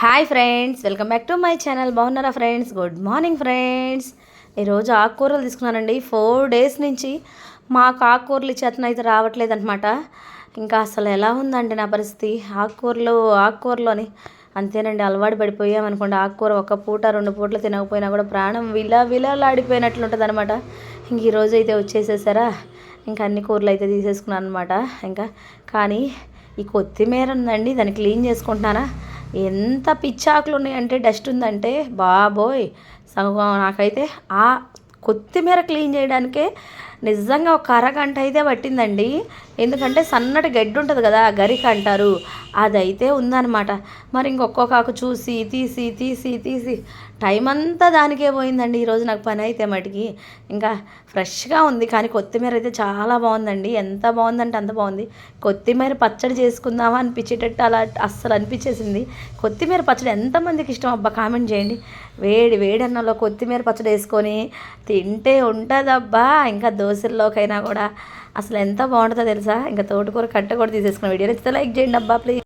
Hi friends welcome back to my channel. బాగున్నారా friends? Good morning friends. ఈరోజు ఆకుకూరలు తీసుకున్నానండి. ఫోర్ డేస్ నుంచి మాకు ఆకుకూరలు చేతన అయితే రావట్లేదు అనమాట ఇంకా అసలు ఎలా ఉందండి నా పరిస్థితి? ఆకుకూరలు ఆకుకూరలోని అంతేనండి అలవాటు పడిపోయామనుకోండి ఆకుకూర ఒక పూట రెండు పూటలు తినకపోయినా కూడా ప్రాణం విలా విలాలాడిపోయినట్లు ఉంటుంది అనమాట ఇంక ఈరోజు అయితే వచ్చేసేసారా? ఇంకా అన్ని కూరలు అయితే తీసేసుకున్నాను అనమాట ఇంకా కానీ ఈ కొత్తిమీర ఉందండి దాన్ని క్లీన్ చేసుకుంటున్నానా? ఎంత పిచ్చాకులు ఉన్నాయంటే డస్ట్ ఉందంటే బాబోయ్. సగం నాకైతే ఆ కొత్తిమీర క్లీన్ చేయడానికే నిజంగా ఒక అరగంట అయితే పట్టిందండి. ఎందుకంటే సన్నటి గడ్డి ఉంటుంది కదా గరిక అంటారు. అదైతే ఉందన్నమాట. మరి ఇంకొక్కొక్క ఆకు చూసి తీసి తీసి తీసి టైం అంతా దానికే పోయిందండి. ఈరోజు నాకు పని అయితే మటుకి. ఇంకా ఫ్రెష్గా ఉంది కానీ కొత్తిమీర అయితే చాలా బాగుందండి. ఎంత బాగుందంటే అంత బాగుంది. కొత్తిమీర పచ్చడి చేసుకుందామా అనిపించేటట్టు అలా అస్సలు అనిపించేసింది. కొత్తిమీర పచ్చడి ఎంతమందికి ఇష్టం? అబ్బా కామెంట్ చేయండి. వేడి వేడి అన్నంలో కొత్తిమీర పచ్చడి వేసుకొని తింటే ఉంటుందబ్బా. ఇంకా దోశల్లోకైనా కూడా అసలు ఎంత బాగుంటుందో తెలుసా? ఇంకా తోటకూర కట్ట కూడా తీసేసుకున్న వీడియో. నచ్చితే లైక్ చేయండి అబ్బా ప్లీజ్.